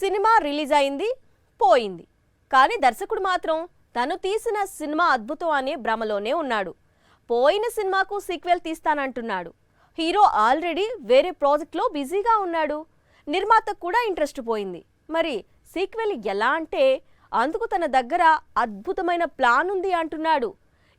Cinema release అయింది పోయింది. కానీ దర్శకుడు మాత్రం తను తీసిన సినిమా అద్భుతం అనే భ్రమలోనే ఉన్నాడు. పోయిన సినిమాకు సీక్వెల్ తీస్తానంటున్నాడు. హీరో ఆల్రెడీ వేరే ప్రాజెక్ట్లో బిజీగా ఉన్నాడు. నిర్మాతకు కూడా ఇంట్రెస్ట్ పోయింది. మరి సీక్వెల్ ఎలా అంటే అందుకు తన దగ్గర అద్భుతమైన ప్లాన్ ఉంది అంటున్నాడు.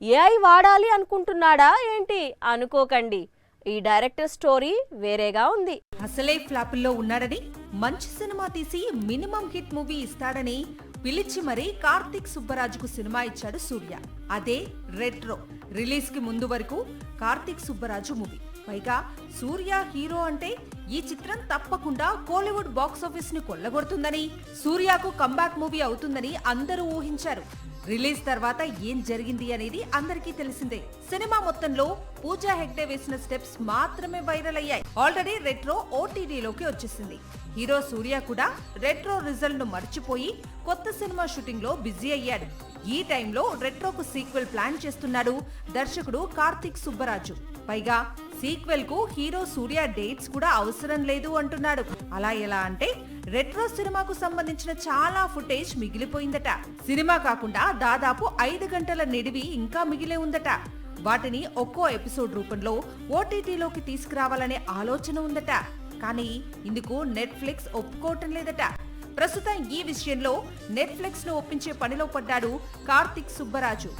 ఏఐ వాడాలి అనుకుంటున్నాడా ఏంటి? అనుకోకండి. ఈ డైరెక్టర్ స్టోరీ వేరేగా ఉంది. అసలే ఫ్లాపుల్లో ఉన్నాడని మంచి సినిమా తీసి మినిమం హిట్ మూవీ ఇస్తాడని పిలిచి మరీ కార్తీక్ సుబ్బరాజుకు సినిమా ఇచ్చాడు సూర్య. అదే రెట్రో. రిలీజ్కి ముందు వరకు కార్తీక్ సుబ్బరాజు మూవీ. పైగా సూర్య హీరో అంటే ఈ చిత్రం తప్పకుండా కోలీవుడ్ బాక్స్ ఆఫీస్ని కొల్లగొడుతుందని సూర్యకు కంబ్యాక్ మూవీ అవుతుందని అందరూ ఊహించారు. రిలీజ్ తర్వాత ఏం జరిగింది అనేది అందరికీ తెలిసిందే. సినిమా మొత్తంలో పూజా హెగ్డే వేసిన స్టెప్స్ మాత్రమే వైరల్ అయ్యాయి. ఆల్రెడీ రెట్రో ఓటీటీలోకి వచ్చేసింది. హీరో సూర్య కూడా రెట్రో రిజల్ట్ను మర్చిపోయి కొత్త సినిమా షూటింగ్లో బిజీ అయ్యాడు. ఈ టైంలో రెట్రోకు సీక్వెల్ ప్లాన్ చేస్తున్నాడు దర్శకుడు కార్తిక్ సుబ్బరాజు. పైగా సీక్వెల్కు హీరో సూర్య డేట్స్ కూడా అవసరం లేదు అంటున్నాడు. అలా ఎలా అంటే రెట్రో సినిమాకు సంబంధించిన చాలా ఫుటేజ్ మిగిలిపోయిందట. సినిమా కాకుండా దాదాపు ఐదు గంటల నిడివి ఇంకా మిగిలే ఉందట. వాటిని ఒక్కో ఎపిసోడ్ రూపంలో ఓటీటీలోకి తీసుకురావాలనే ఆలోచన ఉందట. కానీ ఇందుకు నెట్ఫ్లిక్స్ ఒప్పుకోవటం లేదట. ప్రస్తుతం ఈ విషయంలో నెట్ఫ్లిక్స్ను ఒప్పించే పనిలో పడ్డాడు కార్తిక్ సుబ్బరాజు.